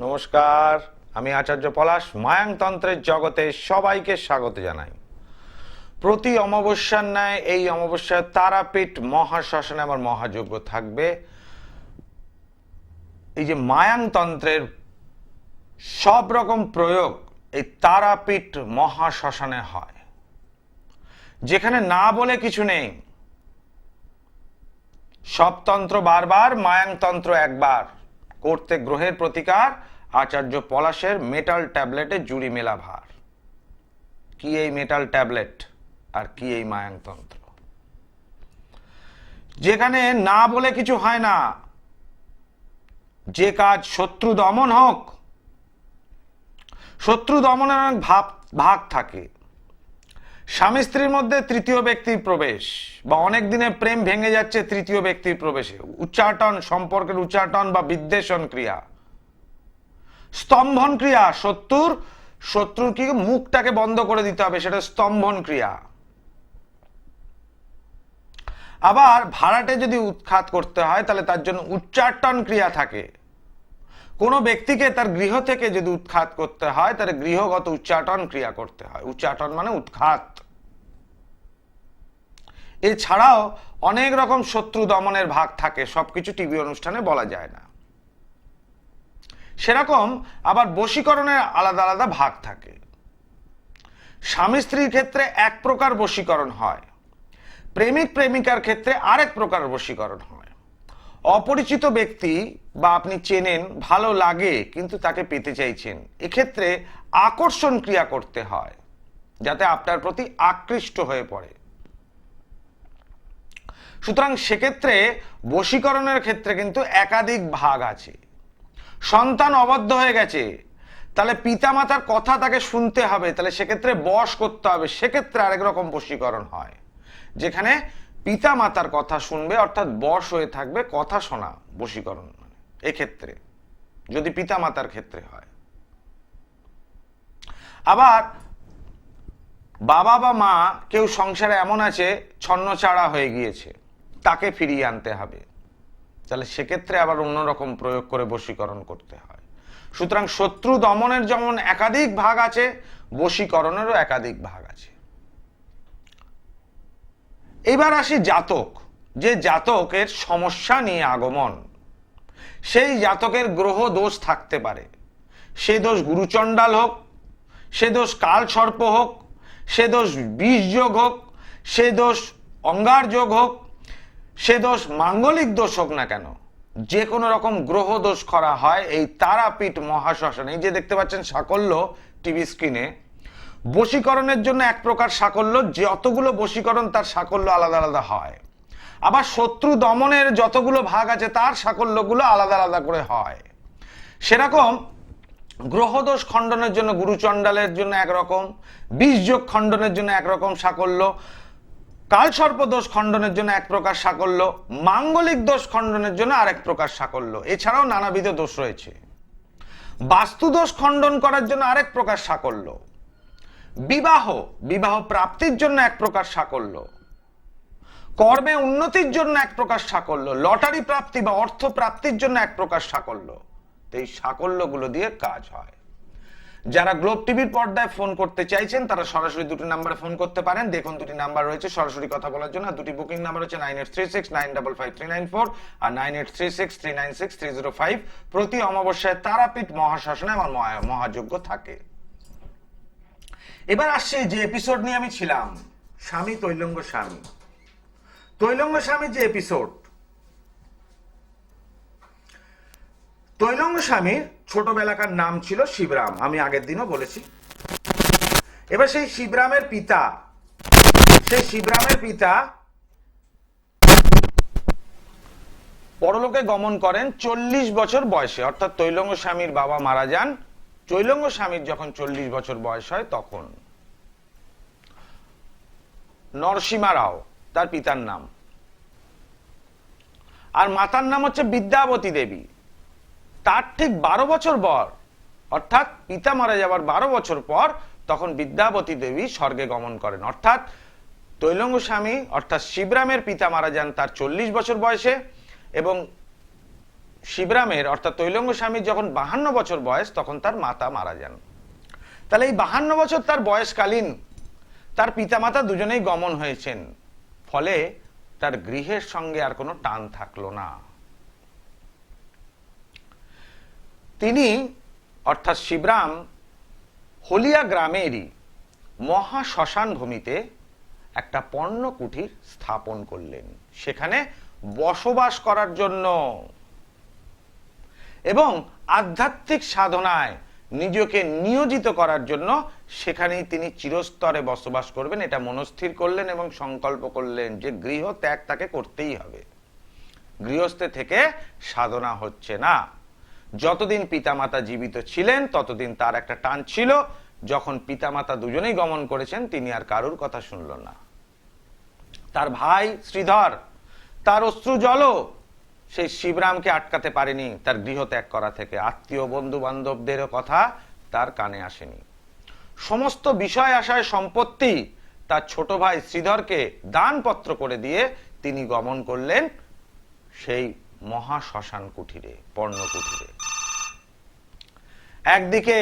নমস্কার, আমি আচার্য পলাশ, মায়াংতন্ত্রের জগতে সবাইকে স্বাগত জানাই। প্রতি অমাবস্যার ন্যায় এই অমাবস্যায় তারাপীঠ মহাশ্মশানে আমার মহাযজ্ঞ থাকবে। এই যে মায়াংতন্ত্রের সব রকম প্রয়োগ এই তারাপীঠ মহাশ্মশানে হয়। যেখানে না বলে কিছু নেই। সব তন্ত্র বারবার, মায়াংতন্ত্র একবার। করতে গ্রহের প্রতিকার, আচার্য পলাশের মেটাল ট্যাবলেটে জুড়ি মেলা ভার। কি এই মেটাল ট্যাবলেট আর কি এই মায়াংতন্ত্র যেখানে না বলে কিছু হয় না। যে কাজ শত্রু দমন হোক, শত্রু দমনের অনেক ভাব, ভাগ থাকে। স্বামী স্ত্রীর মধ্যে তৃতীয় ব্যক্তির প্রবেশ বা অনেক দিনে প্রেম ভেঙে যাচ্ছে তৃতীয় ব্যক্তির প্রবেশে। উচ্চাটন, সম্পর্কের উচ্চাটন বা বিদ্বেষণ ক্রিয়া। স্তম্ভন ক্রিয়া, শত্রুর শত্রুর কি মুখটাকে বন্ধ করে দিতে হবে, সেটা স্তম্ভন ক্রিয়া। আবার ভাড়াটে যদি উৎখাত করতে হয়, তাহলে তার জন্য উচ্চাটন ক্রিয়া থাকে। কোনো ব্যক্তিকে তার গৃহ থেকে যদি উৎখাত করতে হয়, তার গৃহগত উচ্চাটন ক্রিয়া করতে হয়। উচ্চাটন মানে উৎখাত। এছাড়াও অনেক রকম শত্রু দমনের ভাগ থাকে, সবকিছু টিভি অনুষ্ঠানে বলা যায় না। সেরকম আবার বশীকরণের আলাদা আলাদা ভাগ থাকে। স্বামী স্ত্রীর ক্ষেত্রে এক প্রকার বশীকরণ হয়, প্রেমিক প্রেমিকার ক্ষেত্রে আরেক প্রকার বশীকরণ হয়। অপরিচিত ব্যক্তি বা আপনি চেনেন, ভালো লাগে, কিন্তু তাকে পেতে চাইছেন। এক্ষেত্রে আকর্ষণ ক্রিয়া করতে হয়, যাতে আপনার প্রতি আকৃষ্ট হয়ে পড়ে। সুতরাং সেক্ষেত্রে বশীকরণের ক্ষেত্রে কিন্তু একাধিক ভাগ আছে। সন্তান অবদ্ধ হয়ে গেছে, তাহলে পিতামাতার কথা তাকে শুনতে হবে, তাহলে সেক্ষেত্রে বশ করতে হবে। সেক্ষেত্রে আরেক রকম বশীকরণ হয়, যেখানে পিতা মাতার কথা শুনবে, অর্থাৎ বশ হয়ে থাকবে, কথা শোনা, বশীকরণ মানে। এক্ষেত্রে, যদি পিতা মাতার ক্ষেত্রে হয়। আবার, বাবা বা মা, কেউ সংসারে এমন আছে, ছন্নছাড়া হয়ে গিয়েছে, তাকে ফিরিয়ে আনতে হবে। তাহলে সেক্ষেত্রে আবার অন্যরকম প্রয়োগ করে বশীকরণ করতে হয়। সুতরাং শত্রু দমনের যেমন একাধিক ভাগ আছে, বশীকরণেরও একাধিক ভাগ আছে। এবার আসি জাতক, যে জাতকের সমস্যা নিয়ে আগমন। সেই জাতকের গ্রহ দোষ থাকতে পারে। সে দোষ গুরুচণ্ডাল হোক, সে দোষ কাল সর্প হোক, সে দোষ বিষ যোগ হোক, সে দোষ অঙ্গার যোগ হোক, সে দোষ মাঙ্গলিক দোষ হোক না কেন, যে কোনো রকম গ্রহ দোষ করা হয় এই তারাপীঠ মহাশ্মশানে। যে দেখতে পাচ্ছেন, সাকল্য টিভি স্ক্রিনে। বশীকরণের জন্য এক প্রকার সাকল্য যতগুলো বশীকরণ তার সাকল্য আলাদা আলাদা হয়। আবার শত্রু দমনের যতগুলো ভাগ আছে, তার সাকল্যগুলো আলাদা আলাদা করে হয়। সেরকম গ্রহদোষ খণ্ডনের জন্য গুরুচণ্ডালের জন্য একরকম বীজযোগ খণ্ডনের জন্য একরকম সাকল্য কালসর্প দোষ খণ্ডনের জন্য এক প্রকার সাকল্য, মাঙ্গলিক দোষ খণ্ডনের জন্য আরেক প্রকার সাকল্য। এছাড়াও নানাবিধ দোষ রয়েছে। বাস্তু দোষ খণ্ডন করার জন্য আরেক প্রকার সাকল্য। বিবাহ বিবাহ প্রাপ্তির জন্য এক প্রকার সাকল্য। কর্মে উন্নতির জন্য এক প্রকার সাকল্য। লটারি প্রাপ্তি বা অর্থ প্রাপ্তির জন্য এক প্রকার সাকল্য। এই সাকল্যগুলো দিয়ে কাজ হয়। যারা গ্লোব টিভির পর্দায় ফোন করতে চাইছেন, তারা সরাসরি দুটি নাম্বারে ফোন করতে পারেন। দেখুন, দুটি নাম্বার রয়েছে সরাসরি কথা বলার জন্য। দুটি বুকিং নাম্বার হচ্ছে nine eight three six, nine double five three nine four আর nine eight three six three nine six three zero five. প্রতি অমাবস্যায় তারাপীঠ মহাশাসনে আমার মহা- মহাযজ্ঞ থাকে। এবার আসছে যে এপিসোড নিয়ে আমি ছিলাম, স্বামী তৈলঙ্গ স্বামী। তৈলঙ্গ স্বামীর যে এপিসোড তৈলঙ্গ স্বামীর ছোটবেলাকার নাম ছিল শিবরাম, আমি আগের দিনও বলেছি। এবার সেই শিবরামের পিতা, সেই শিবরামের পিতা পরলোকে গমন করেন চল্লিশ বছর বয়সে, অর্থাৎ তৈলঙ্গ স্বামীর বাবা মারা যান চৈলঙ্গ স্বামীর যখন চল্লিশ বছর বয়স হয়, তখন নরসীমা রাও, তার পিতার নাম। আর মাতার নাম হচ্ছে বিদ্যাবতী দেবী। তার ঠিক বারো বছর পর, অর্থাৎ পিতা মারা যাওয়ার বারো বছর পর, তখন বিদ্যাবতী দেবী স্বর্গে গমন করেন। অর্থাৎ তৈলঙ্গ স্বামী, অর্থাৎ শিবরামের পিতা মারা যান তার চল্লিশ বছর বয়সে এবং শিবরামের, অর্থাৎ তৈলঙ্গ স্বামীর যখন বাহান্ন বছর বয়স, তখন তার মাতা মারা যান। তাহলে এই বাহান্ন বছর তার বয়সকালীন, তার পিতামাতা দুজনেই গমন হয়েছেন। ফলে তার গৃহের সঙ্গে আর কোনো টান থাকল না। তিনি, অর্থাৎ শিবরাম, হলিয়া গ্রামেরই মহা শ্মশান ভূমিতে একটা পণ্য কুঠির স্থাপন করলেন। সেখানে বসবাস করার জন্য। এবং আধ্যাত্মিক সাধনায় নিজেকে নিয়োজিত করার জন্য সেখানেই তিনি চিরস্তরে বসবাস করবেন। এটা মনস্থির করলেন এবং সংকল্প করলেন যে গৃহ ত্যাগ তাকে করতেই হবে। গৃহস্থে থেকে সাধনা হচ্ছে না। যতদিন পিতামাতা জীবিত ছিলেন, ততদিন তার একটা টান ছিল। যখন পিতামাতা দুজনেই গমন করেছেন, তিনি আর কারুর কথা শুনল না। তার ভাই শ্রীধর, তার অশ্রু জল সেই শিবরামকে আটকাতে পারেনি, তার গৃহ ত্যাগ করা থেকে। আত্মীয় বন্ধু বান্ধবদেরও কথা তার কানে আসেনি। সমস্ত বিষয় আশায় সম্পত্তি তার ছোট ভাই শ্রীধরকে দানপত্র করে দিয়ে তিনি গমন করলেন সেই মহা শ্মশান কুঠিরে পর্ণ কুঠিরে। একদিকে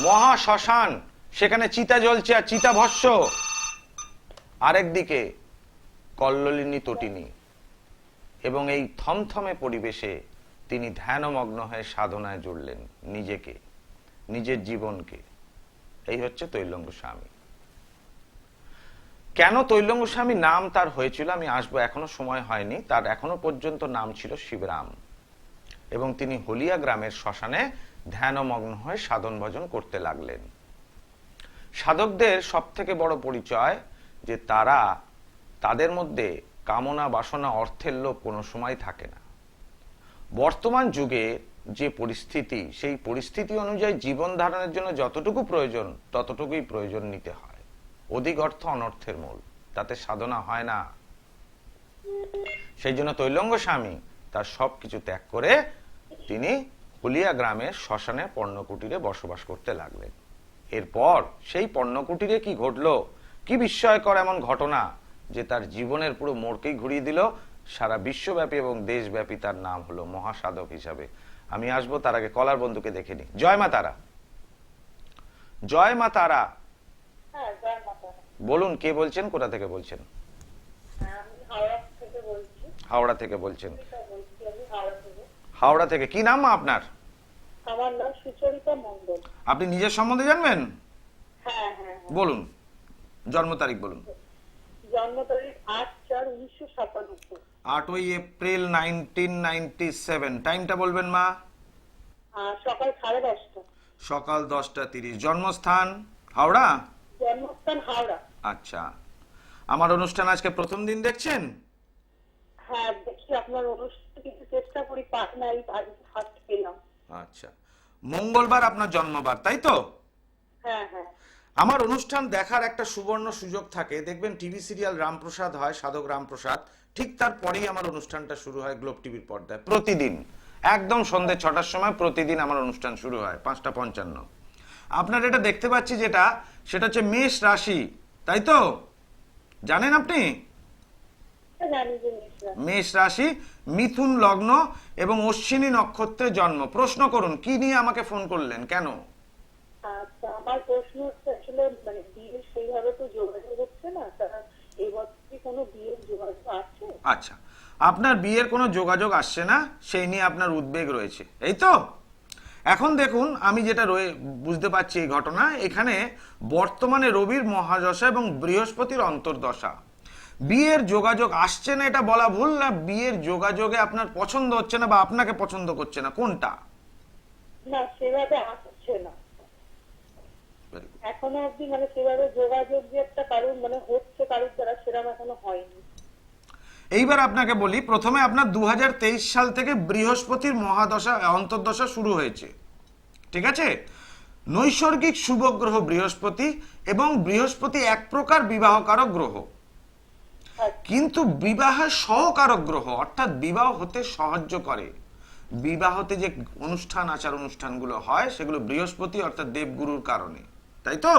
মহা শ্মশান, সেখানে চিতা জ্বলছে আর চিতা ভস্য। আরেকদিকে কল্লোলিনী তটিনী এবং এই থমথমে পরিবেশে তিনি ধ্যানমগ্ন হয়ে সাধনায় জুড়লেন নিজেকে, নিজের জীবনকে। এই হচ্ছে তৈলঙ্গ স্বামী। কেন তৈলঙ্গ স্বামী নাম তার হয়েছিল? আমি আসব, এখনও সময় হয়নি। তার এখনও পর্যন্ত নাম ছিল শিবরাম। এবং তিনি হলিয়া গ্রামের শ্মশানে ধ্যানমগ্ন হয়ে সাধন ভজন করতে লাগলেন। সাধকদের সব থেকে বড় পরিচয় যে তারা তাদের মধ্যে কামনা, বাসনা, অর্থের লোভ কোনো সময় থাকে না। বর্তমান যুগে যে পরিস্থিতি, সেই পরিস্থিতি অনুযায়ী জীবন ধারণের জন্য যতটুকু প্রয়োজন, ততটুকুই প্রয়োজন নিতে হয়। অধিক অর্থ অনর্থের মূল, তাতে সাধনা হয় না। সেই জন্য তৈলঙ্গ স্বামী তার সব কিছু ত্যাগ করে তিনি হুলিয়া গ্রামের শ্মশানে পর্ণকুটিরে বসবাস করতে লাগলেন। এরপর সেই পর্ণকুটিরে কি ঘটলো? কি বিস্ময়কর এমন ঘটনা? যে তার জীবনের পুরো মোড়কেই ঘুরিয়ে দিল সারা বিশ্বব্যাপী এবং দেশব্যাপী তার নাম হলো মহাসাধক হিসাবে। আমি আসব তার আগে কলার বন্ধুকে দেখে নি জয় মা তারা। জয় মা তারা। হ্যাঁ বলুন কে বলছেন কোথা থেকে বলছেন? হ্যাঁ, হাওড়া থেকে বলছেন। হাওড়া থেকে। কি নাম আপনার? আমার নাম সুচরিতা মন্ডল আপনি নিজের সম্বন্ধে জানবেন? হ্যাঁ হ্যাঁ হ্যাঁ। বলুন। জন্ম তারিখ বলুন। জন্ম তারিখ আট চার উনিশশো সাতানব্বই। আটই এপ্রিল নাইনটিন নাইনটি সেভেন। টাইমটা বলবেন মা? সকাল সাড়ে দশটা। সকাল দশটা তিরিশ। জন্মস্থান হাওড়া? জন্মস্থান হাওড়া। আচ্ছা। আমার অনুষ্ঠান আজকে প্রথম দিন দেখছেন? হ্যাঁ দেখি আপনার অনুষ্ঠান কিছু চেষ্টা করি পাই নাই আজ ফার্স্ট পেলাম। আচ্ছা। মঙ্গলবার আপনার জন্মবার তাই তো? হ্যাঁ হ্যাঁ। আমার অনুষ্ঠান দেখার একটা সুবর্ণ সুযোগ থাকে। দেখবেন টিভি সিরিয়াল রামপ্রসাদ হয়, সাধক রামপ্রসাদ। ঠিক তারপরেই আমার অনুষ্ঠানটা শুরু হয় গ্লোব টিভির পর্দায়। প্রতিদিন, একদম সন্ধে ছটার সময় প্রতিদিন আমার অনুষ্ঠান শুরু হয়, পাঁচটা পঞ্চান্ন। আপনার এটা দেখতে পাচ্ছি যেটা, সেটা হচ্ছে মেষ রাশি, তাই তো? জানেন আপনি? মেষ রাশি, মিথুন লগ্ন এবং অশ্বিনী নক্ষত্রে জন্ম। প্রশ্ন করুন, কি নিয়ে আমাকে ফোন করলেন? কেন? আচ্ছা আমার প্রশ্ন আসলে মানে বিয়ে সেইভাবে তো যোগাযোগ হচ্ছে না তারা এই বছর কি কোনো বিয়ের যোগাযোগ আছে? আচ্ছা আপনার বিয়ের কোনো যোগাযোগ আসছে না সেই নিয়ে আপনার উদ্বেগ রয়েছে এই তো? এখন দেখুন আমি যেটা রয়ে বুঝতে পারছি এই ঘটনা এখানে বর্তমানে রবির মহাদশা এবং বৃহস্পতির অন্তর্দশা। বিয়ের যোগাযোগ আসছে না এটা বলা ভুল না বিয়ের যোগাযোগে আপনার পছন্দ হচ্ছে না বা আপনাকে পছন্দ করছে না কোনটা? না সেভাবে আসছে না. এখনও অবধি মানে সেভাবে যোগাযোগ যে একটা কারণ মানে হচ্ছে কারোর দ্বারা সেরকম এখনও হয়নি। এইবার আপনাকে বলি প্রথমে আপনার দুহাজার তেইশ সাল থেকে বৃহস্পতির মহাদশা অন্তর্দশা শুরু হয়েছে। ঠিক আছে? নৈসর্গিক শুভ গ্রহ বৃহস্পতি এবং বৃহস্পতি এক প্রকার বিবাহকারক গ্রহ। আচ্ছা, কিন্তু বিবাহের সহকারক গ্রহ অর্থাৎ বিবাহ হতে সাহায্য করে। বিবাহতে যে অনুষ্ঠান আচার অনুষ্ঠানগুলো হয় সেগুলো বৃহস্পতি অর্থাৎ দেবগুরুর কারণে। তাই তো?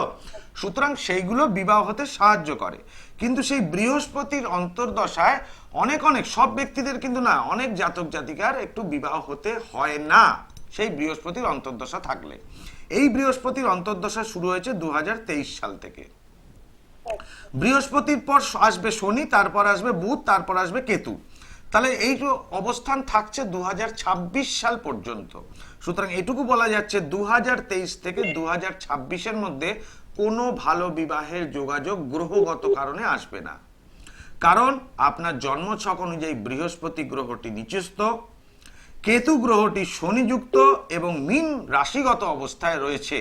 সুতরাং সেইগুলো বিবাহ হতে সাহায্য করে। কিন্তু সেই বৃহস্পতির অন্তর্দশায় অনেক অনেক, সব ব্যক্তিদের কিন্তু না, অনেক জাতক জাতিকার একটু বিবাহ হতে হয় না। সেই বৃহস্পতির অন্তর্দশা থাকলে। এই বৃহস্পতির অন্তর্দশা শুরু হয়েছে দু হাজার তেইশ সাল থেকে। বৃহস্পতির পর আসবে শনি, তারপর আসবে বুধ, তারপর আসবে কেতু। তাহলে এই যে অবস্থান থাকছে দু হাজার ছাব্বিশ সাল পর্যন্ত। সুতরাং এটুকু বলা যাচ্ছে দু হাজার তেইশ থেকে দু এর মধ্যে কোনো ভালো বিবাহের যোগাযোগ গ্রহগত কারণে আসবে না। কারণ আপনার জন্মছক অনুযায়ী বৃহস্পতি গ্রহটি নিচস্থ, কেতু গ্রহটি শনিযুক্ত এবং মিন রাশিগত অবস্থায় রয়েছে।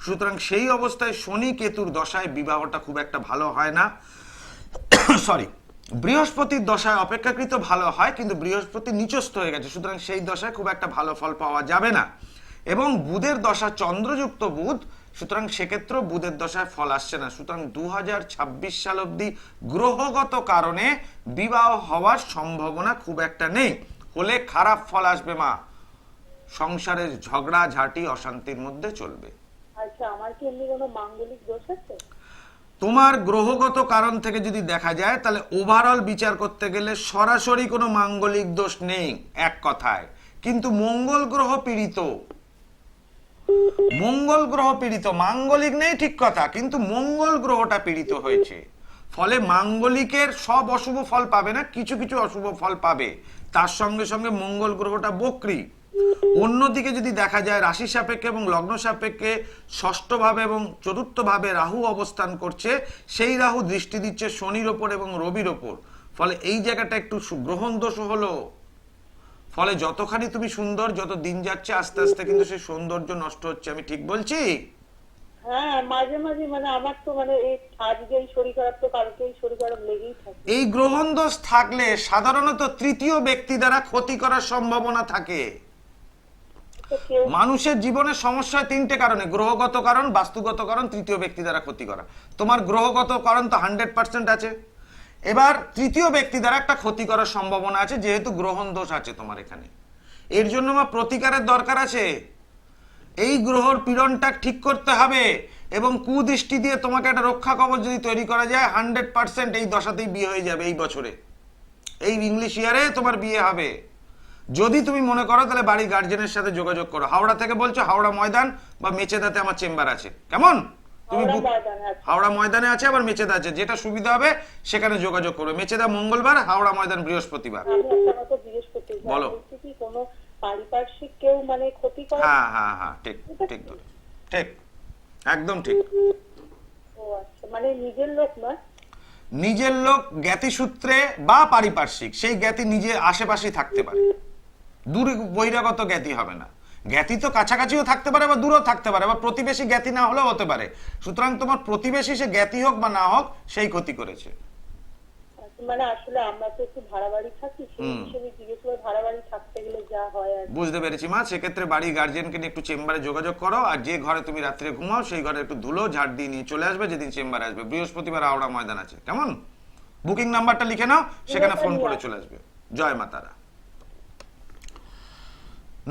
সুতরাং সেই অবস্থায় শনি কেতুর দশায় বিবাহটা খুব একটা ভালো হয় না। সরি বৃহস্পতির দশায় অপেক্ষাকৃত ভালো হয়, কিন্তু বৃহস্পতি নিচস্থ হয়ে গেছে, সুতরাং সেই দশায় খুব একটা ভালো ফল পাওয়া যাবে না। এবং বুধের দশা চন্দ্রযুক্ত বুধ, সুতরাং সেক্ষেত্রেও বুধের দশায় ফল আসছে না। সুতরাং দু ছাব্বিশ সাল অবধি গ্রহগত কারণে বিবাহ হওয়ার সম্ভাবনা খুব একটা নেই। হলে খারাপ ফল আসবে মা। সংসারের ঝগড়া, ঝাঁটি, অশান্তির মধ্যে চলবে। আচ্ছা আমার কি এমনি কোনো মাঙ্গলিক দোষ আছে? তোমার গ্রহগত কারণ থেকে যদি দেখা যায়, তাহলে ওভারঅল বিচার করতে গেলে সরাসরি কোনো মাঙ্গলিক দোষ নেই, এক কথায়। কিন্তু মঙ্গল গ্রহ পীড়িত। মঙ্গল গ্রহ পীড়িত। মাঙ্গলিক নেই, ঠিক কথা, কিন্তু মঙ্গল গ্রহটা পীড়িত হয়েছে। ফলে মাঙ্গলিকের সব অশুভ ফল পাবে না, কিছু কিছু অশুভ ফল পাবে। তার সঙ্গে সঙ্গে মঙ্গল গ্রহটা বক্রী। অন্যদিকে যদি দেখা যায় রাশি সাপেক্ষে এবং লগ্ন সাপেক্ষে ষষ্ঠভাবে এবং চতুর্থভাবে রাহু অবস্থান করছে সেই রাহু দৃষ্টি দিচ্ছে শনির ওপর এবং রবির ওপর। ফলে এই জায়গাটা একটু গ্রহণ দোষ হলো। ফলে যতখানি তুমি সুন্দর যত দিন যাচ্ছে আস্তে আস্তে কিন্তু সেই সৌন্দর্য নষ্ট হচ্ছে আমি ঠিক বলছি? হ্যাঁ মাঝে মাঝে মানে আমার তো মানে এই গ্রহণ দোষ থাকলে সাধারণত তৃতীয় ব্যক্তি দ্বারা ক্ষতি করার সম্ভাবনা থাকে। মানুষের জীবনের সমস্যা তিনটে কারণে, গ্রহগত কারণ, বাস্তুগত কারণ, তৃতীয় ব্যক্তি দ্বারা ক্ষতি করা। তোমার গ্রহগত কারণ তো হান্ড্রেড পার্সেন্ট আছে। এবার তৃতীয় ব্যক্তি দ্বারা একটা ক্ষতি করার সম্ভাবনা আছে, যেহেতু গ্রহণ দোষ আছে তোমার এখানে। এর জন্য আমার প্রতিকারের দরকার আছে। এই গ্রহর পীড়নটা ঠিক করতে হবে এবং কুদৃষ্টি দিয়ে তোমাকে একটা রক্ষা কবচ যদি তৈরি করা যায়, হান্ড্রেড পার্সেন্ট এই দশাতেই বিয়ে হয়ে যাবে এই বছরে। এই ইংলিশ ইয়ারে তোমার বিয়ে হবে। যদি তুমি মনে করো তাহলে বাড়ি গার্জেনের সাথে যোগাযোগ করো। হাওড়া থেকে বলছো হাওড়া ময়দান বা মেচেদাতে আমার চেম্বার আছে। কেমন? তুমি হাওড়া ময়দানে আছে। আবার মেচেদা আছে। যেটা সুবিধা হবে সেখানে যোগাযোগ করবে মেচেদা মঙ্গলবার হাওড়া ময়দান বৃহস্পতিবার। বলো। কোনো পারিপার্শ্বিক কেউ মানে ক্ষতি করে? হ্যাঁ হ্যাঁ হ্যাঁ ঠিক ঠিক ঠিক একদম ঠিক। ও আচ্ছা মানে নিজের লোক নয়? নিজের লোক জ্ঞাতি সূত্রে বা পারিপার্শ্বিক সেই জ্ঞাতি নিজে আশেপাশেই থাকতে পারে। দূর বহিরাগত জ্ঞাতি হবে না। জ্ঞাতি তো কাছাকাছিও থাকতে পারে বা দূরেও থাকতে পারে বা প্রতিবেশী জ্ঞাতি না হলেও হতে পারে। সুতরাং তোমার প্রতিবেশী সে জ্ঞাতি হোক বা না হোক সেই ক্ষতি করেছে। মানে আসলে আমরা তো একটু ভাড়া বাড়ি থাকি জিজ্ঞেস করে ভাড়া বাড়ি থাকতে গেলে যা হয় বুঝতে পেরেছি মা। সেক্ষেত্রে বাড়ির গার্জিয়ানকে নিয়ে একটু চেম্বারে যোগাযোগ করো আর যে ঘরে তুমি রাত্রে ঘুমাও সেই ঘরে একটু ধুলো ঝাড় দিয়ে নিয়ে চলে আসবে যেদিন চেম্বারে আসবে। বৃহস্পতিবার আওড়া ময়দান আছে। কেমন? বুকিং নাম্বারটা লিখে নাও সেখানে ফোন করে চলে আসবে। জয় মাতারা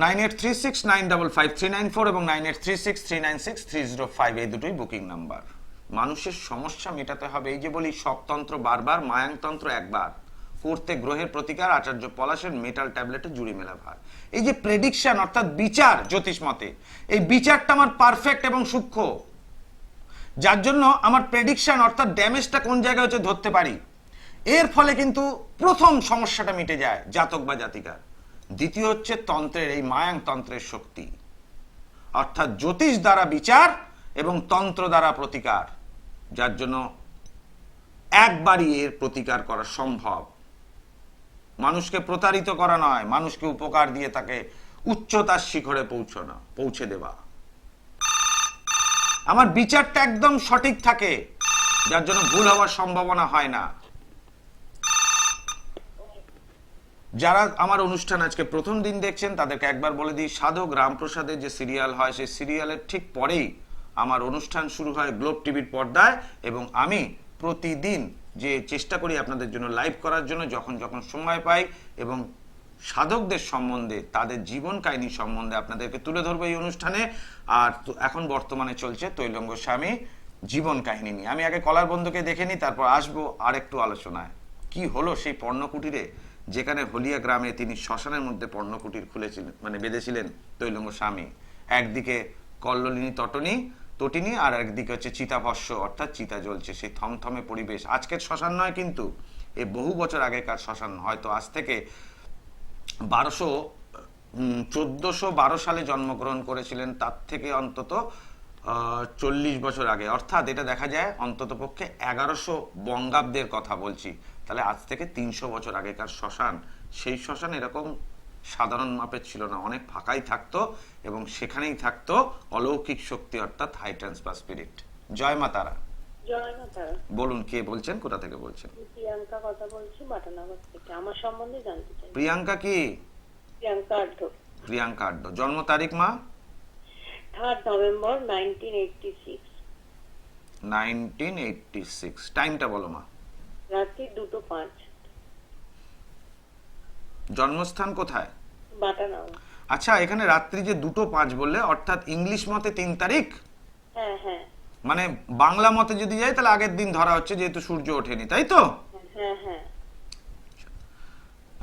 nine eight three six nine double five three nine four এবং nine eight three six three nine six three zero five এই দুটোই বুকিং নাম্বার। মানুষের সমস্যা মেটাতে হবে। এই যে বলি শকতন্ত্র বারবার, মায়াংতন্ত্র একবার। করতে গ্রহের প্রতিকার, আচার্য পলাশের মেটাল ট্যাবলেটে জুড়ি মেলা ভার। এই যে প্রেডিকশন, অর্থাৎ বিচার, জ্যোতিষ মতে, এই বিচারটা আমার পারফেক্ট এবং সূক্ষ্ম। যার জন্য আমার প্রেডিকশন, অর্থাৎ ড্যামেজটা কোন জায়গায় হচ্ছে ধরতে পারি। এর ফলে কিন্তু প্রথম সমস্যাটা মিটে যায়, জাতক বা জাতিকার। দ্বিতীয় হচ্ছে তন্ত্রের, এই মায়াং তন্ত্রের শক্তি। অর্থাৎ জ্যোতিষ দ্বারা বিচার এবং তন্ত্র দ্বারা প্রতিকার, যার জন্য একবারই এর প্রতিকার করা সম্ভব। মানুষকে প্রতারিত করা নয়, মানুষকে উপকার দিয়ে তাকে উচ্চতার শিখরে পৌঁছানো, পৌঁছে দেওয়া। আমার বিচারটা একদম সঠিক থাকে, যার জন্য ভুল হওয়ার সম্ভাবনা হয় না। যারা আমার অনুষ্ঠান আজকে প্রথম দিন দেখছেন, তাদেরকে একবার বলে দিই, সাধক রামপ্রসাদের যে সিরিয়াল হয়, সেই সিরিয়ালের ঠিক পরেই আমার অনুষ্ঠান শুরু হয় গ্লোব টিভির পর্দায় এবং আমি প্রতিদিন যে চেষ্টা করি আপনাদের জন্য লাইভ করার জন্য, যখন যখন সময় পাই এবং সাধকদের সম্বন্ধে, তাদের জীবন কাহিনী সম্বন্ধে আপনাদেরকে তুলে ধরবো এই অনুষ্ঠানে। আর এখন বর্তমানে চলছে তৈলঙ্গ স্বামী জীবন কাহিনী নিয়ে। আমি আগে কলার বন্ধুকে দেখে নিই, তারপর আসব আর একটু আলোচনায়। কি হলো সেই পর্ণকুটিরে? যেখানে হলিয়া গ্রামে তিনি শ্মশানের মধ্যে পর্ণকুটির খুলেছিলেন মানে বেঁধেছিলেন তৈলঙ্গ স্বামী। একদিকে কল্লোলিনী তটনী, তটিনী, আর একদিকে হচ্ছে চিতাভস্য, অর্থাৎ চিতা জ্বলছে সেই থমথমে পরিবেশ। আজকের শ্মশান নয় কিন্তু, এ বহু বছর আগেকার শ্মশান। হয়তো আজ থেকে বারোশো চোদ্দশো বারো সালে জন্মগ্রহণ করেছিলেন, তার থেকে অন্তত চল্লিশ বছর আগে। অর্থাৎ এটা দেখা যায় অন্তত পক্ষে এগারোশো বঙ্গাব্দের কথা বলছি। তাহলে আজ থেকে তিনশো বছর আগেকার শ্মশান সেই শ্মশান এরকম সাধারণ মাপের ছিল না। অনেক ফাঁকাই থাকতো এবং সেখানেই থাকতো অলৌকিক শক্তি অর্থাৎ হাই ট্রান্সফার স্পিরিট জয় মা তারা। বলুন কে বলছেন? কোথা থেকে বলছেন? প্রিয়াঙ্কা কথা বলছি বাটানগর থেকে। আমার সম্বন্ধে জানতে চাই। প্রিয়াঙ্কা কি? প্রিয়াঙ্কা আঢ্য প্রিয়াঙ্কা আড্ড। জন্ম তারিখ মা? Third November nineteen eighty six nineteen eighty six টাইমটা বলো মা। রাত্রি দুটো পাঁচ। জন্মস্থান কোথায়? আচ্ছা এখানে রাত্রি যে দুটো পাঁচ বললে অর্থাৎ ইংলিশ মতে তিন তারিখ? হ্যাঁ হ্যাঁ। মানে বাংলা মতে যদি যাই তাহলে আগের দিন ধরা হচ্ছে যেহেতু সূর্য ওঠেনি তাই তো? হ্যাঁ হ্যাঁ।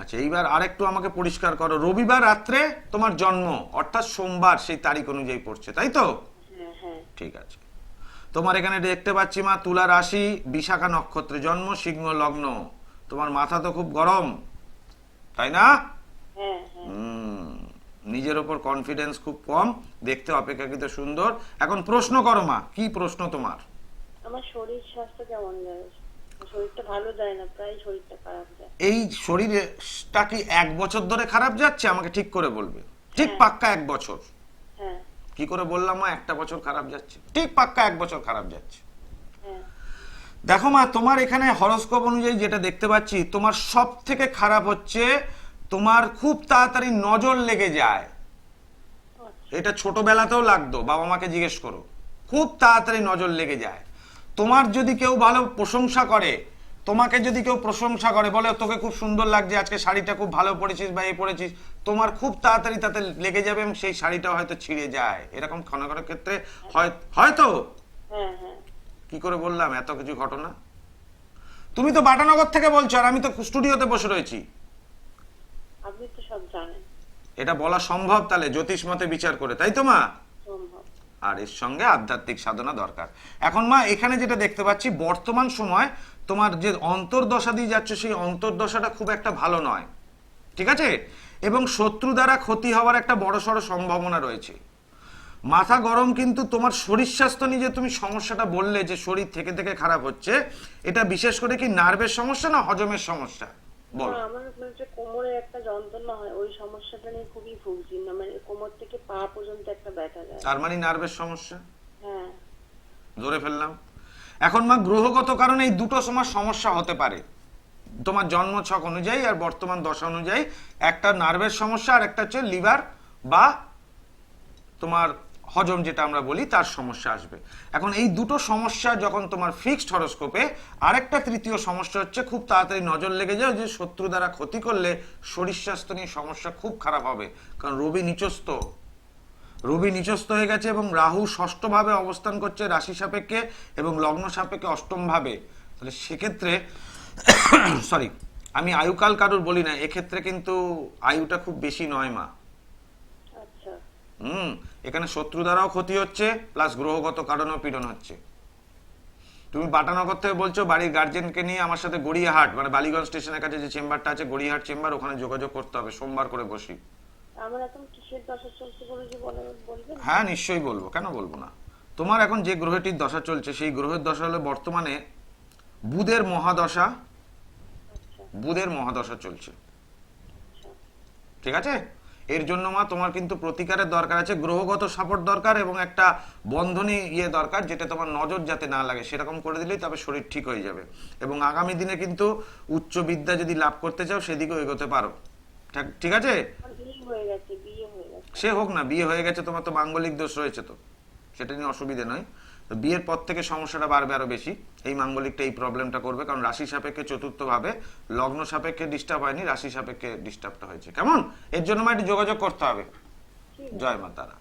আচ্ছা এইবার আরেকটু আমাকে পরিষ্কার করো। রবিবার রাত্রে তোমার জন্ম অর্থাৎ সোমবার সেই তারিখ অনুযায়ী পড়ছে তাই তো? হ্যাঁ। ঠিক আছে। তোমার এখানে দেখতে পাচ্ছি মা তুলা রাশি বিশাখা নক্ষত্রে জন্ম সিংহ লগ্ন। তোমার মাথা তো খুব গরম তাই না? হ্যাঁ হ্যাঁ। নিজের ওপর কনফিডেন্স খুব কম দেখতে অপেক্ষাকৃত সুন্দর। এখন প্রশ্ন করো মা কি প্রশ্ন তোমার? আমার শরীর স্বাস্থ্য কেমন যায়? শরীরটা ভালো যায় না প্রায় শরীরটা খারাপ যায়। এই শরীরটা কি এক বছর ধরে খারাপ যাচ্ছে? আমাকে ঠিক করে বলবে। ঠিক হ্যাঁ। পাক্কা এক বছর। কি করে বললাম মা? একটা বছর খারাপ যাচ্ছে। ঠিক পাক্কা এক বছর খারাপ যাচ্ছে। হ্যাঁ। দেখো মা তোমার এখানে হরস্কোপ অনুযায়ী যেটা দেখতে পাচ্ছি তোমার সব থেকে খারাপ হচ্ছে তোমার খুব তাড়াতাড়ি নজর লেগে যায়। এটা ছোটবেলাতেও লাগতো বাবা মাকে জিজ্ঞেস করো। খুব তাড়াতাড়ি নজর লেগে যায়। তোমার যদি কেউ ভালো প্রশংসা করে তোমাকে যদি কেউ প্রশংসা করে বলে তোকে খুব সুন্দর লাগছে আজকে শাড়িটা খুব ভালো পরেছিস বা এ পরেছিস। তোমার খুব তাড়াতাড়ি তাতে লেগে যাবে এবং সেই শাড়িটা হয়তো ছিঁড়ে যায়। এরকম ক্ষণ ক্ষণ ক্ষেত্রে হয় হয়তো? হ্যাঁ হ্যাঁ কি করে বললাম? এত কিছু ঘটনা? তুমি তো বাটানগর থেকে বলছো আর আমি তো স্টুডিওতে বসে রয়েছি। আপনি তো সব জানেন এটা বলা সম্ভব তাহলে জ্যোতিষ মতে বিচার করে তাই তো মা? আর এর সঙ্গে আধ্যাত্মিক সাধনা দরকার। এখন মা এখানে যেটা দেখতে পাচ্ছি বর্তমান সময় তোমার যে অন্তর্দশা দিয়ে যাচ্ছে সেই অন্তর্দশাটা খুব একটা ভালো নয়। ঠিক আছে? এবং শত্রু দ্বারা ক্ষতি হওয়ার একটা বড় সড়ো সম্ভাবনা রয়েছে। মাথা গরম কিন্তু তোমার শরীর স্বাস্থ্য নিয়ে যে তুমি সমস্যাটা বললে যে শরীর থেকে থেকে খারাপ হচ্ছে এটা বিশেষ করে কি নার্ভের সমস্যা না হজমের সমস্যা? বলো। আমার হচ্ছে কোমরে একটা যন্ত্রণা হয় ওই সমস্যাটা নিয়ে খুবই ভুগছি। না মানে কোমর থেকে পা পর্যন্ত একটা ব্যথা যায়। তার মানে নার্ভের সমস্যা? হ্যাঁ। ধরে ফেললাম। এখন মা, গ্রহগত কারণে এই দুটো সময় সমস্যা হতে পারে। তোমার জন্ম ছক অনুযায়ী আর বর্তমান দশা অনুযায়ী একটা নার্ভের সমস্যা আর একটা হচ্ছে লিভার বা তোমার হজম যেটা আমরা বলি, তার সমস্যা আসবে। এখন এই দুটো সমস্যা যখন তোমার ফিক্সড হরোস্কোপে আরেকটা তৃতীয় সমস্যা হচ্ছে খুব তাড়াতাড়ি নজর লেগে যায় যে শত্রু দ্বারা ক্ষতি করলে শরীর স্বাস্থ্য নিয়ে সমস্যা খুব খারাপ হবে। কারণ রবি নিচস্ত রবি নিচস্থ হয়ে গেছে এবং রাহু ষষ্ঠভাবে অবস্থান করছে রাশি সাপেক্ষে এবং লগ্ন সাপেক্ষে অষ্টম ভাবে তাহলে সেক্ষেত্রে সরি আমি আয়ুকাল কারুর বলি না এক্ষেত্রে কিন্তু আয়ুটা খুব বেশি নয় মা। আচ্ছা। হুম এখানে শত্রু দ্বারাও ক্ষতি হচ্ছে প্লাস গ্রহগত কারণেও পীড়ন হচ্ছে। তুমি বাটানগর থেকে বলছো বাড়ির গার্জেনকে নিয়ে আমার সাথে গড়িয়াহাট মানে বালিগঞ্জ স্টেশনের কাছে যে চেম্বারটা আছে গড়িয়াহাট চেম্বার ওখানে যোগাযোগ করতে হবে সোমবার করে বসি। আমার এখন কিসের দশা চলছে বলে বলবেন? হ্যাঁ নিশ্চয়ই বলব। কেন বলব না? তোমার এখন যে গ্রহটির দশা চলছে সেই গ্রহের দশা হলো বর্তমানে বুধের মহাদশা। আচ্ছা। বুধের মহাদশা চলছে। আচ্ছা। ঠিক আছে? এর জন্য মা তোমার কিন্তু প্রতিকারের দরকার আছে গ্রহগত সাপোর্ট দরকার এবং একটা বন্ধনী ইয়ে দরকার যেটা তোমার নজর যাতে না লাগে। সেরকম করে দিলেই তবে শরীর ঠিক হয়ে যাবে। এবং আগামী দিনে কিন্তু উচ্চ বিদ্যা যদি লাভ করতে চাও সেদিকেও এগোতে পারো। ঠিক- আছে? সে হোক না বিয়ে হয়ে গেছে তোমার তো মাঙ্গলিক দোষ রয়েছে তো। সেটা নিয়ে অসুবিধে নয়। তো বিয়ের পর থেকে সমস্যাটা বাড়বে আরও বেশি। এই মাঙ্গলিকটা এই প্রবলেমটা করবে কারণ রাশি সাপেক্ষে চতুর্থ ভাবে লগ্ন সাপেক্ষে ডিস্টার্ব হয়নি রাশি সাপেক্ষে ডিস্টার্বটা হয়েছে। কেমন? এর জন্য একটু যোগাযোগ করতে হবে। জয় মা তারা।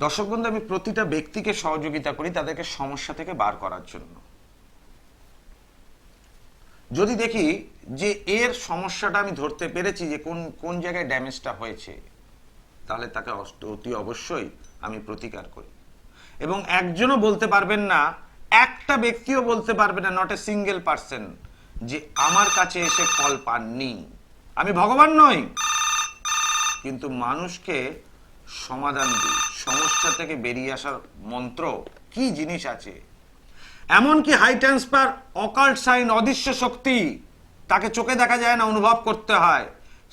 দর্শক বন্ধু আমি প্রতিটা ব্যক্তিকে সহযোগিতা করি তাদেরকে সমস্যা থেকে বার করার জন্য। যদি দেখি যে এর সমস্যাটা আমি ধরতে পেরেছি যে কোন কোন জায়গায় ড্যামেজটা হয়েছে, তাহলে তাকে অতি অবশ্যই আমি প্রতিকার করি। এবং একজনও বলতে পারবেন না, একটা ব্যক্তিও বলতে পারবে না নট এ সিঙ্গেল পার্সন যে আমার কাছে এসে ফল পাননি। আমি ভগবান নই, কিন্তু মানুষকে সমাধান দিই। সমস্যা থেকে বেরিয়ে আসার মন্ত্র কি জিনিস আছে এমনকি হাই ট্রান্সফার অকাল্ট সাইন অদৃশ্য শক্তি, তাকে চোখে দেখা যায় না, অনুভব করতে হয়।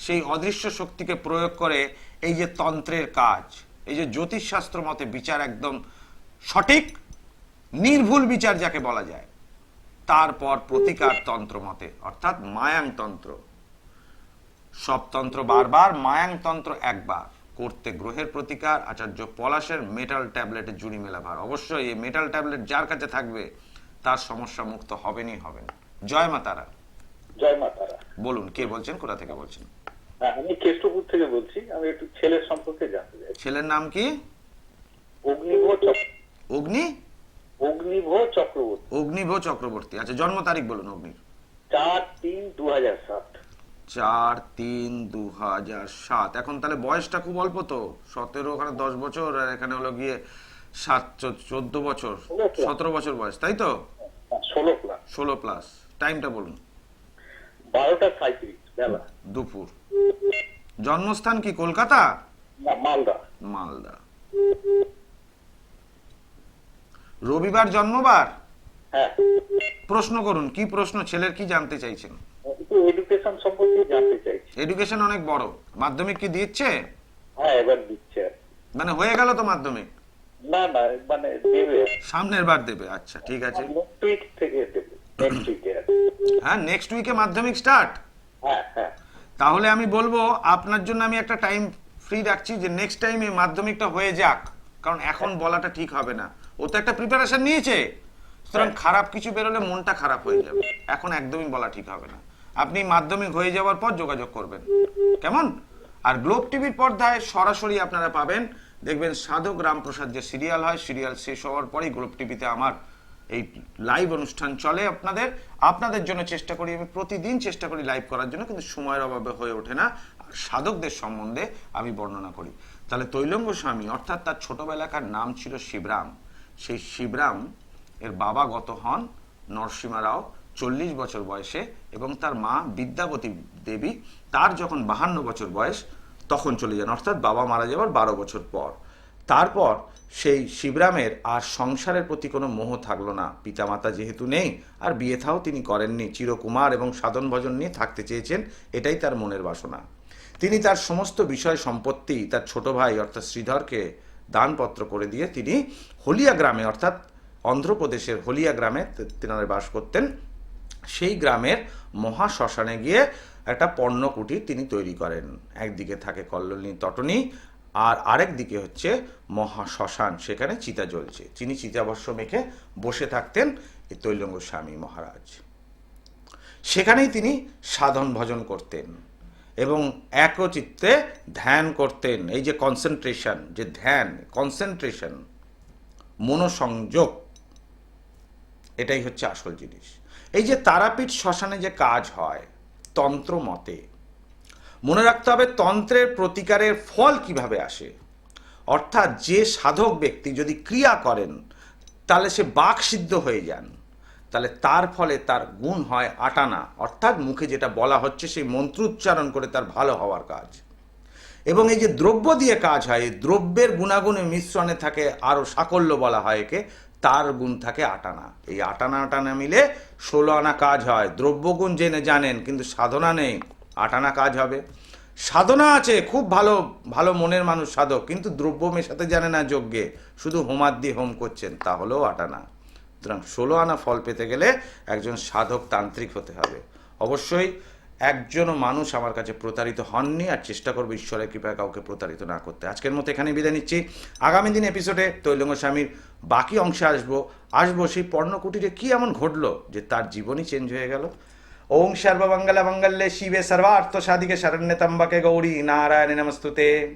সেই অদৃশ্য শক্তিকে প্রয়োগ করে এই যে তন্ত্রের কাজ, এই যে জ্যোতিষশাস্ত্র মতে বিচার একদম সঠিক, নির্ভুল বিচার যাকে বলা যায়, তারপর প্রতিকার তন্ত্র মতে, অর্থাৎ মায়াং তন্ত্র। সব তন্ত্র বারবার, মায়াং তন্ত্র একবার। করতে গ্রহের প্রতিকার, আচার্য পলাশের মেটাল ট্যাবলেটের জুড়ি মেলা ভার অবশ্যই এই মেটাল ট্যাবলেট যার কাছে থাকবে তার সমস্যা মুক্ত হবেনই হবেন। জয় মা তারা। জয় মা তারা। বলুন কে বলছেন কোথা থেকে বলছেন? হ্যাঁ আমি কেষ্টপুর থেকে বলছি। আমি একটু ছেলের সম্পর্কে জানতে চাই ছেলের নাম কি? অগ্নি? অগ্নিভ চক্রবর্তী। অগ্নিভ চক্রবর্তী। আচ্ছা জন্ম তারিখ বলুন অগ্নির। চার তিন দু হাজার সাত। চার তিন দু হাজার সাত। এখন তাহলে বয়সটা খুব অল্প তো। সতেরো ওখানে দশ বছর আর এখানে হলো গিয়ে সাত চোদ্দ বছর সতেরো বছর বয়স তাই তো? ষোলো ক্লাস ষোলো প্লাস টাইমটা বলুন। বারোটা সাঁত্রিশ বেলা। দুপুর। জন্মস্থান কি কলকাতা? মালদা। মালদা। রবিবার জন্মবার? হ্যাঁ। প্রশ্ন করুন কি প্রশ্ন ছেলের কি জানতে চাইছেন? এডুকেশন সম্পর্কে জানতে চাইছি। এডুকেশন অনেক বড়। মাধ্যমিক কি দিচ্ছে? হ্যাঁ এবার দিচ্ছে। মানে হয়ে গেল তো মাধ্যমিক? না না মানে দেবে। সামনের বার দেবে আচ্ছা ঠিক আছে। নেক্সট উইক থেকে দেবে নেক্সট উইকে হ্যাঁ নেক্সট উইকে মাধ্যমিক স্টার্ট হ্যাঁ হ্যাঁ। তাহলে আমি বলব আপনার জন্য আমি একটা টাইম ফ্রি রাখছি যে নেক্সট টাইম এই মাধ্যমিকটা হয়ে যাক। কারণ এখন বলাটা ঠিক হবে না। ও তো একটা প্রিপারেশন নিয়েছে। সুতরাং খারাপ কিছু বেরোলে মনটা খারাপ হয়ে যাবে। এখন একদমই বলা ঠিক হবে না। আপনি মাধ্যমিক হয়ে যাওয়ার পর যোগাযোগ করবেন। কেমন? আর গ্লোব টিভির পর্দায় সরাসরি আপনারা পাবেন। দেখবেন সাধক রামপ্রসাদ যে সিরিয়াল হয়, সিরিয়াল শেষ হওয়ার পরেই গ্লোব টিভিতে আমার এই লাইভ অনুষ্ঠান চলে আপনাদের। আপনাদের জন্য চেষ্টা করি, আমি প্রতিদিন চেষ্টা করি লাইভ করার জন্য, কিন্তু সময়ের অভাবে হয়ে ওঠে না। সাধকদের সম্বন্ধে আমি বর্ণনা করি। তাহলে তৈলঙ্গ স্বামী, অর্থাৎ তার ছোটবেলাকার নাম ছিল শিবরাম। সেই শিবরাম এর বাবা গত হন নরসিমা রাও, চল্লিশ বছর বয়সে, এবং তার মা বিদ্যাবতী দেবী, তার যখন বাহান্ন বছর বয়স তখন চলে যান। অর্থাৎ বাবা মারা যাওয়ার বারো বছর পর। তারপর সেই শিবরামের আর সংসারের প্রতি কোনো মোহ থাকল না। পিতামাতা যেহেতু নেই, আর বিয়ে থাও তিনি করেননি। চিরকুমার এবং সাধন ভজন নিয়ে থাকতে চেয়েছেন, এটাই তার মনের বাসনা। তিনি তার সমস্ত বিষয় সম্পত্তি তার ছোট ভাই অর্থাৎ শ্রীধরকে দানপত্র করে দিয়ে তিনি হলিয়া গ্রামে, অর্থাৎ অন্ধ্রপ্রদেশের হলিয়া গ্রামে তেনারা বাস করতেন। সেই গ্রামের মহা শ্মশানে গিয়ে একটা পণ্য কুটির তিনি তৈরি করেন। একদিকে থাকে কল্লোলিনী, তটনী, আর আরেক দিকে হচ্ছে মহা শ্মশান, সেখানে চিতা জ্বলছে। তিনি চিতাবর্ষ মেখে বসে থাকতেন এই তৈলঙ্গ স্বামী মহারাজ। সেখানেই তিনি সাধন ভজন করতেন এবং একচিত্তে ধ্যান করতেন। এই যে কনসেন্ট্রেশন যে ধ্যান কনসেন্ট্রেশন মনোসংযোগ, এটাই হচ্ছে আসল জিনিস। এই যে তারাপীঠ শ্মশানে যে কাজ হয় তন্ত্র মতে। মনে রাখতে হবে তন্ত্রের প্রতিকারের ফল কীভাবে আসে। অর্থাৎ যে সাধক ব্যক্তি যদি ক্রিয়া করেন, তাহলে সে বাক সিদ্ধ হয়ে যান। তাহলে তার ফলে তার গুণ হয় আটানা। অর্থাৎ মুখে যেটা বলা হচ্ছে, সেই মন্ত্র উচ্চারণ করে তার ভালো হওয়ার কাজ। এবং এই যে দ্রব্য দিয়ে কাজ হয়, এই দ্রব্যের গুণাগুণের মিশ্রণে থাকে আরও সাকল্য বলা হয় একে তার গুণ থাকে আটানা। এই আটানা আটানা মিলে ষোলো আনা কাজ হয়। দ্রব্যগুণ জেনে জানেন, কিন্তু সাধনা নেই, আটানা কাজ হবে। সাধনা আছে, খুব ভালো ভালো মনের মানুষ সাধক, কিন্তু দ্রব্য মেশাতে জানে না যজ্ঞে। শুধু হোমার দিয়ে হোম করছেন তাহলেও আটানা। সুতরাং ষোলো আনা ফল পেতে গেলে একজন সাধক তান্ত্রিক হতে হবে। অবশ্যই একজনও মানুষ আমার কাছে প্রতারিত হননি আর চেষ্টা করব ঈশ্বরের কৃপায় কাউকে প্রতারিত না করতে। আজকের মতো এখানে বিদায় নিচ্ছি। আগামী দিন এপিসোডে তৈলঙ্গ স্বামীর বাকি অংশে আসব। আসব সেই পর্ণকুটিরে কী এমন ঘটলো যে তার জীবনই চেঞ্জ হয়ে গেল? ওং সর্বমঙ্গল মঙ্গলে শিবে সর্বার্থ সাধিকে তাম্বাকে গৌরী নারায়ণ নমস্তুতে।